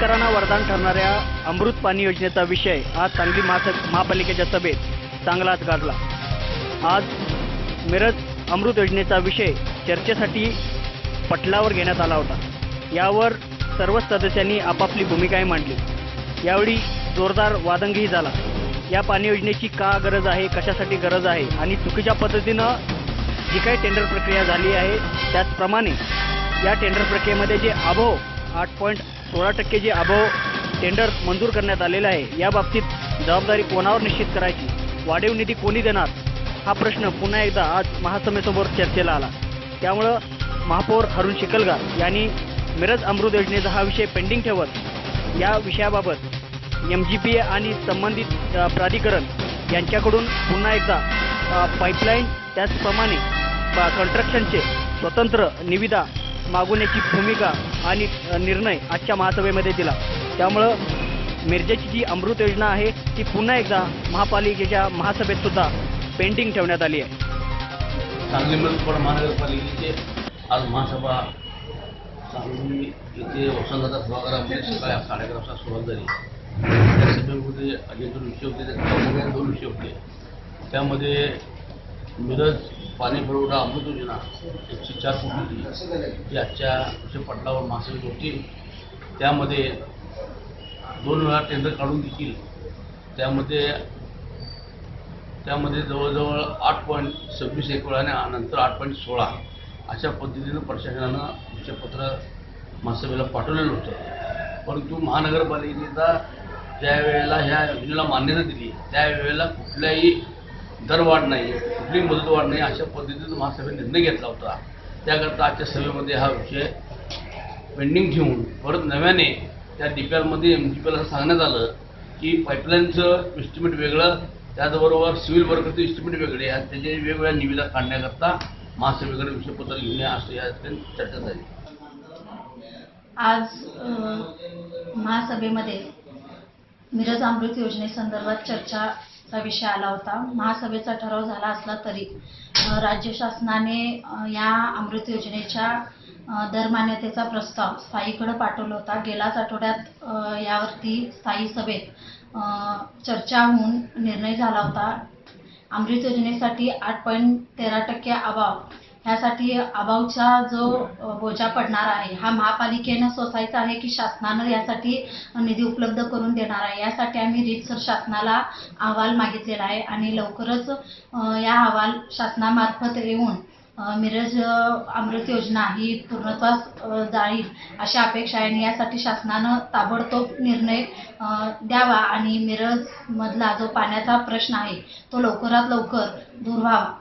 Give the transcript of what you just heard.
शेतकऱ्यांना वरदान ठरणाऱ्या अमृत पाणी योजनेचा विषय आज सांगली महापालिकेच्या सभेत चांगलाच गाजला. आज मिरज अमृत योजनेचा विषय चर्चेसाठी पटलावर घेण्यात आला होता. यावर सर्वच सदस्यांनी आपापली भूमिकाही मांडली. यावेळी जोरदार वादंगही झाला. या पाणी योजनेची का गरज आहे कशासाठी गरज आहे आणि चुकीच्या पद्धतीनं जी काही टेंडर प्रक्रिया झाली आहे त्याचप्रमाणे या टेंडर प्रक्रियेमध्ये जे अभाव आठ पॉईंट सोळा टक्के जे अभाव टेंडर मंजूर करण्यात आलेलं आहे या बाबतीत जबाबदारी कोणावर निश्चित करायची? वाढीव निधी कोणी देणार? हा प्रश्न पुन्हा एकदा आज महासभेसमोर चर्चेला आला. त्यामुळं महापौर हरुण शिकलगार यांनी मिरज अमृत योजनेचा हा विषय पेंडिंग ठेवत या विषयाबाबत एम जी पी ए आणि संबंधित प्राधिकरण यांच्याकडून पुन्हा एकदा पाईपलाईन त्याचप्रमाणे कंस्ट्रक्शनचे कन्स्ट्रक्शनचे स्वतंत्र निविदा मागवण्याची भूमिका आणि निर्णय आजच्या महासभेमध्ये दिला. त्यामुळं मिरजेची जी अमृत योजना आहे ती पुन्हा एकदा महापालिकेच्या महासभेत सुद्धा पेंटिंग ठेवण्यात आली आहे. सांगली मिरजपाड महानगरपालिकेचे आज महासभा सांगली इथे वसंतदादा सभागृहामध्ये सकाळी साडेअकरा वाजता सुरुवात झाली. त्या सभेमध्ये जे दोन विषय होते त्यामध्ये दोन विषय होते. त्यामध्ये मिरज पाणी पुरवठा अमृत योजना एकशे चार कोटी जी आजच्या पटलावर महासभेत होती त्यामध्ये दोन वेळा टेंडर काढून देखील त्यामध्ये त्यामध्ये जवळजवळ आठ पॉईंट सव्वीस एक वेळाने नंतर आठ पॉईंट सोळा अशा पद्धतीनं प्रशासनानं विषयपत्र महासभेला पाठवलेलं होतं. परंतु महानगरपालिकेचा ज्या वेळेला ह्या योजनेला मान्यता दिली त्यावेळेला कुठल्याही दरवाढ नाही कुठली मुदतवाढ नाही अशा पद्धतीनं महासभेने निर्णय घेतला होता. त्याकरता आजच्या सभेमध्ये हा विषय पेंडिंग ठेवून परत नव्याने त्या डी पी आरमध्ये एम जी पी असं सांगण्यात आलं की पाईपलाईनचं इस्टिमेट वेगळं त्याचबरोबर सिव्हिल वर्करचं इस्टिमेट वेगळे आणि त्याचे वेगवेगळ्या निविदा काढण्याकरता महासभेकडे विषयपत्र घेऊन या असं या चर्चा झाली. आज महासभेमध्ये मिरज अमृत योजनेसंदर्भात चा विषय आला होता. महासभेचा ठराव झाला असला तरी राज्य शासनाने या अमृत योजनेच्या दरमान्यतेचा प्रस्ताव स्थायीकडे पाठवला होता. गेल्याच आठवड्यात यावरती स्थायी सभेत चर्चा होऊन निर्णय झाला होता. अमृत योजनेसाठी आठ पॉईंट तेरा टक्के अभाव ह्यासाठी अभावचा जो बोजा पडणार आहे हा महापालिकेनं सोसायचा आहे की शासनानं यासाठी निधी उपलब्ध करून देणार आहे. यासाठी आम्ही रीतसर शासनाला अहवाल मागितलेला आहे आणि लवकरच या अहवाल शासनामार्फत येऊन मिरज अमृत योजना ही पूर्णत्वास जाईल अशी अपेक्षा आहे आणि यासाठी शासनानं ताबडतोब निर्णय द्यावा आणि मिरजमधला जो पाण्याचा प्रश्न आहे तो लवकरात लवकर दूर व्हावा.